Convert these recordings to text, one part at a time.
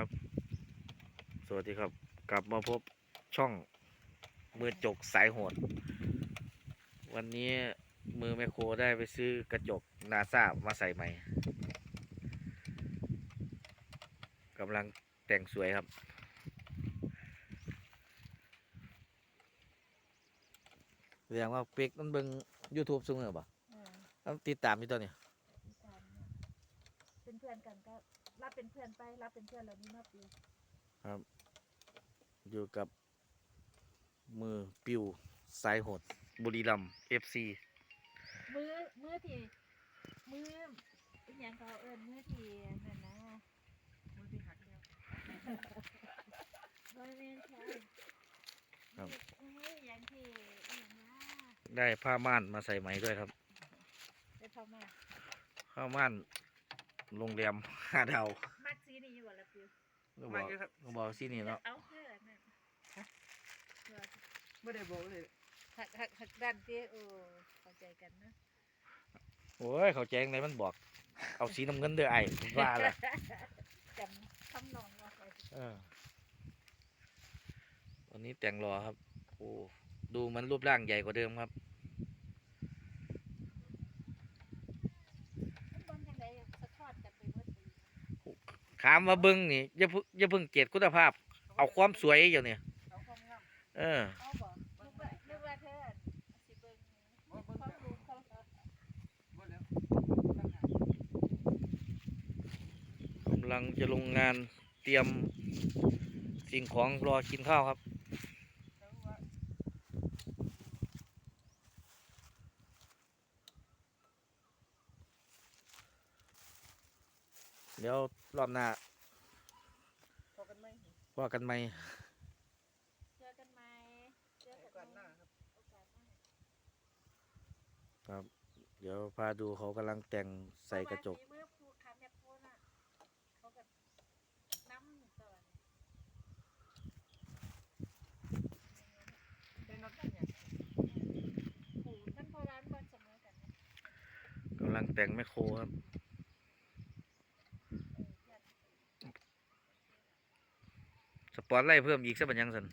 ครับ สวัสดีครับ กลับมาพบช่องมือจกสายโหด วันนี้มือแมคโครได้ไปซื้อกระจกนาซามาใส่ใหม่กำลังแต่งสวยครับแสดงว่าเป็กนั่นเบิ่ง YouTube ซุ่มอป่ะเออต้องติดตามอยู่ตัวนี้มีการเนี่ยเป็นเพื่อนกันก็ รับเป็นเพื่อนไป รับเป็นเพื่อนแล้วนี่มาปีอยู่กับมือปิวสายโหด บุรีรัมย์ FC มือมือที่มืออีหยังเขาเอิ้นมือที่นั่นนะมือที่หักแล้วบ่แม่นใช่ครับมืออหยังที่อีหยังนะได้ผ้าม่านมาใส่ไหมด้วยครับได้เข้ามาผ้าม่าน โรงแรมห้าดาวมักสีนี่อยู่บ่ล่ะปิวก็บอกก็บอกสินี่เนาะเอาเพื่อนนั่นฮะไม่ได้บอกเลยหักหักหักดันเตี้ยโอ้เข้าใจกันนะโอ้ยเขาแจ้งไหนมันบอก เอาสีน้ำเงินเด้อไอ้ว่าละจำคำนองว่าไปเออวันนี้แต่งรอครับโอ้ดูมันรูปร่างใหญ่กว่าเดิมครับ มันเบิ่งจังไดสะท้อนกันไปเบิดปี ถามว่าเบิ้งนี่อย่าพึ่งอย่าพึ่งเกลียดคุณภาพ เอาความสวยอย่างเนี้ยเออกำลังจะลงงานเตรียมสิ่งของรอกินข้าวครับ แต่ว่า เดี๋ยวรอบหน้าพอกันไหมว่ากันไหมเจอกันใหม่เจอโอกักานสใหหม่น้าครับโอกาสหน้าครับ เดี๋ยวพาดูเขากำลังแต่งใส่กระจก เพาว่าฝีมือผู้ค้ำแม่โพน่ะเขาก็นำก่อนได้นับกันเนี่ยผู้ท่านพอร้านบ่เสมอกันนะกำลังแต่งแมคโครครับ เออญาติ สปอตไล่เพิ่มอีกสักบันยังสัน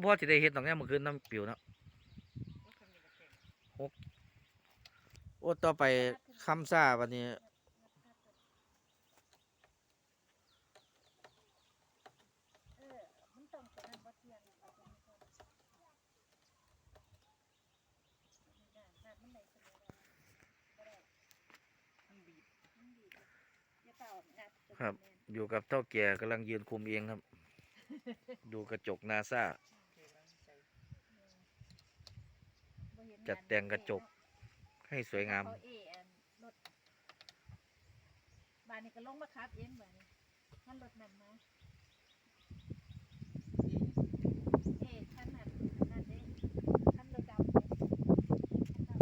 เพราะที่ได้เห็ดตรงนี้เมื่อคืนน้ำปิวนะหกโอ้ต่อไปคำซาวันนี้ครับ อยู่กับเท่าแก่กำลังยืนคุมเองครับ ดูกระจกนาซาจัดแต่งกระจกให้สวยงามเอเออนรถบ้านนี้ก็ลงมาขับเองบ้านนี้มันรถนั่นมาเอท่านนั่นนั่นเด้ท่านรถดำเด้ท่านด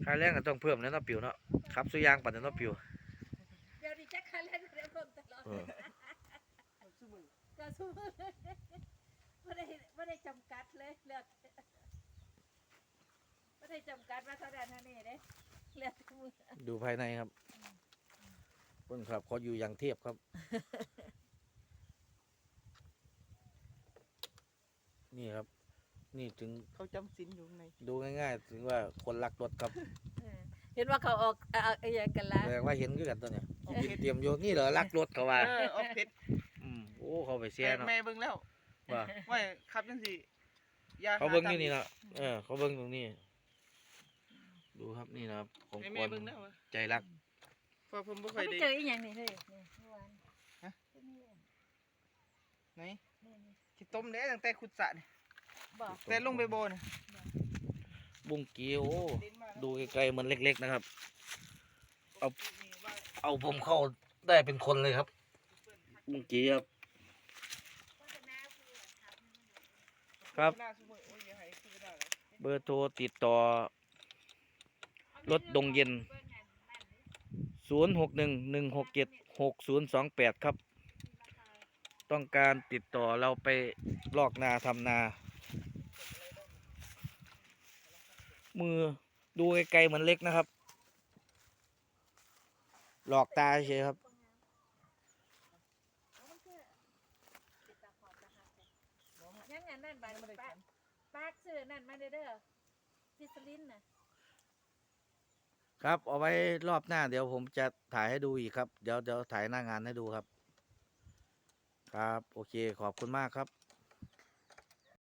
ำค่าแรงก็ต้องเพิ่มแล้วเนาะปิวเนาะ ขับสุยางปัดเนาะปิวเดี๋ยวนี้จักคันแล้วเดี๋ยวเพิ่มตลอดเออเอาสู้มือก็สู้ไม่ได้ไม่ได้จำกัดเลยเลือกไม่ได้จำกัดว่าเท่านั้นเท่านี้เด้เลือกทุกมือดูภายในครับเพิ่นครับเขาอยู่อย่างเทียบครับ นี่ครับ นี่ถึงเขาจำสินอยู่ข้างในดูง่ายๆ ถึงว่าคนรักรถครับ เออ เห็นว่าเขาออกเอ่ออะไรกันละแสดงว่าเห็นคือกันตัวเนี้ยยืนเตรียมโยนนี่เหรอรักรถเขาว่าเออออกเพชรอืมโอ้เขาไปเสียเนาะแม่เบิ่งแล้วว่าว่าขับจังสิยาเขาเบิ้งอยู่นี่เนาะเออ เขาเบิ้งตรงนี้ ดูครับนี่นะครับของคแม่นเบิ่งแล้ววะใจรัก เพราะผมบ่เขาค่อยไปได้เจออีกอย่างนี่เฮ้ยนี่เมื่อวานที่นี่ไหนนี่นี่ขี้ต้มแด้ตั้งแต่ขุดสระนี่บอกแต่ลงไปโบนะ บุ้งกี้โอ้ดินมาแล้วดูไกลๆเหมันเล็ก ๆ นะครับ เอานี่ว่าเอาผมเข้าได้เป็นคนเลยครับ บุ้งกี้ครับครับหน้าสู้มือโอ้ยอย่าให้ขึ้นไม่ได้เลยเบอร์โทรติดต่อ รถดงเย็น 0 6 1 1 6 7 6 0 2 8 ครับ ต้องการติดต่อเราไปลอกนาทำนา มือดูไกลๆเหมือนเล็กนะครับ หลอกตาเฉยครับเอามันคือติดตาขอบตาหักเลยยังงั้นนั่นบาดไม่ได้ปาแขกนปากซื้อนั่นมาเด้อเด้อซิสลินน่ะครับ เอาไว้รอบหน้า เดี๋ยวผมจะถ่ายให้ดูอีกครับ เดี๋ยวเดี๋ยวถ่ายหน้างานให้ดูครับ ครับ โอเคขอบคุณมากครับ